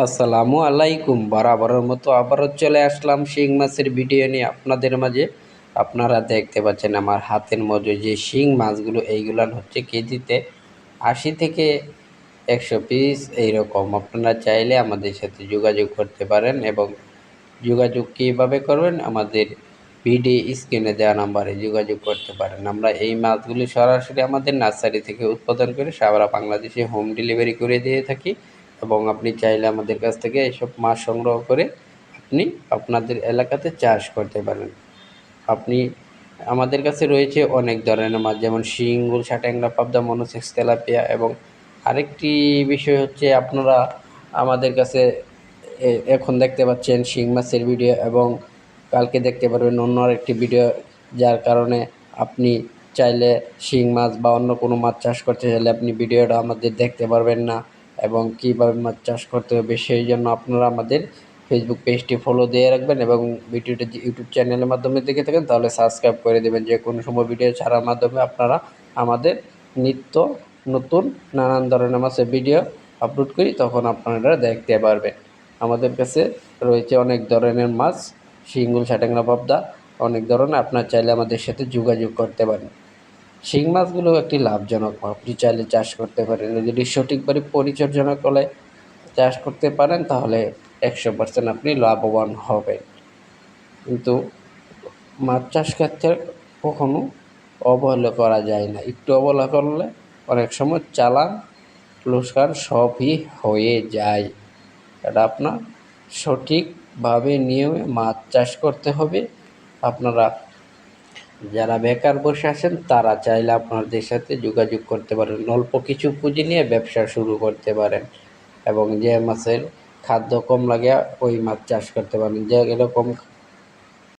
আসসালামু আলাইকুম। বরাবরের মতো আবারও চলে আসলাম শিং মাছের ভিডিও নিয়ে আপনাদের মাঝে। আপনারা দেখতে পাচ্ছেন আমার হাতের মধ্যে যে শিং মাছগুলো, এইগুলো হচ্ছে কেজিতে আশি থেকে একশো পিস এইরকম। আপনারা চাইলে আমাদের সাথে যোগাযোগ করতে পারেন এবং যোগাযোগ কীভাবে করবেন আমাদের ভিডিও স্ক্রিনে দেওয়া নাম্বারে যোগাযোগ করতে পারেন। আমরা এই মাছগুলি সরাসরি আমাদের নার্সারি থেকে উৎপাদন করে সারা বাংলাদেশে হোম ডেলিভারি করে দিয়ে থাকি। এবং আপনি চাইলে আমাদের কাছ থেকে এসব মাছ সংগ্রহ করে আপনি আপনাদের এলাকাতে চাষ করতে পারেন। আপনি, আমাদের কাছে রয়েছে অনেক ধরনের মাছ, যেমন শিঙ্গুল সাটাংলা পাবদা, মনোসেক্স, তেলাপিয়া এবং আরেকটি বিষয় হচ্ছে আপনারা আমাদের কাছে এখন দেখতে পাচ্ছেন শিং মাছের ভিডিও এবং কালকে দেখতে পারবেন অন্য আরেকটি ভিডিও যার কারণে আপনি চাইলে শিং মাছ বা অন্য কোনো মাছ চাষ করতে চাইলে আপনি ভিডিওটা আমাদের দেখতে পারবেন না। এবং কীভাবে মাছ চাষ করতে হবে সেই জন্য আপনারা আমাদের ফেসবুক পেজটি ফলো দিয়ে রাখবেন এবং ভিডিওটি ইউটিউব চ্যানেলের মাধ্যমে দেখে থাকেন, তাহলে সাবস্ক্রাইব করে দেবেন। যে কোনো সময় ভিডিও ছাড়ার মাধ্যমে আপনারা আমাদের নিত্য নতুন নানান ধরনের মাছের ভিডিও আপলোড করি, তখন আপনারা দেখতে পারবেন। আমাদের কাছে রয়েছে অনেক ধরনের মাছ, শিঙ্গুল সাটাংরা পাবদা, অনেক ধরনের। আপনার চাইলে আমাদের সাথে যোগাযোগ করতে পারেন। শিং মাছগুলো একটি লাভজনক আপনি চাইলে চাষ করতে পারেন। যদি সঠিকভাবে পরিচর্যা করে চাষ করতে পারেন, তাহলে একশো পার্সেন্ট আপনি লাভবান হবেন। কিন্তু মাছ চাষ ক্ষেত্রে কখনো অবহেলা করা যায় না। একটু অবহেলা করলে অনেক সময় চালান, লোকসান সবই হয়ে যায়। এটা আপনার সঠিকভাবে নিয়মে মাছ চাষ করতে হবে। আপনারা যারা বেকার বসে আছেন, তারা চাইলে আপনাদের সাথে যোগাযোগ করতে পারেন। অল্প কিছু পুঁজি নিয়ে ব্যবসা শুরু করতে পারেন। এবং যে মাছের খাদ্য কম লাগে, ওই মাছ চাষ করতে পারেন। যে এরকম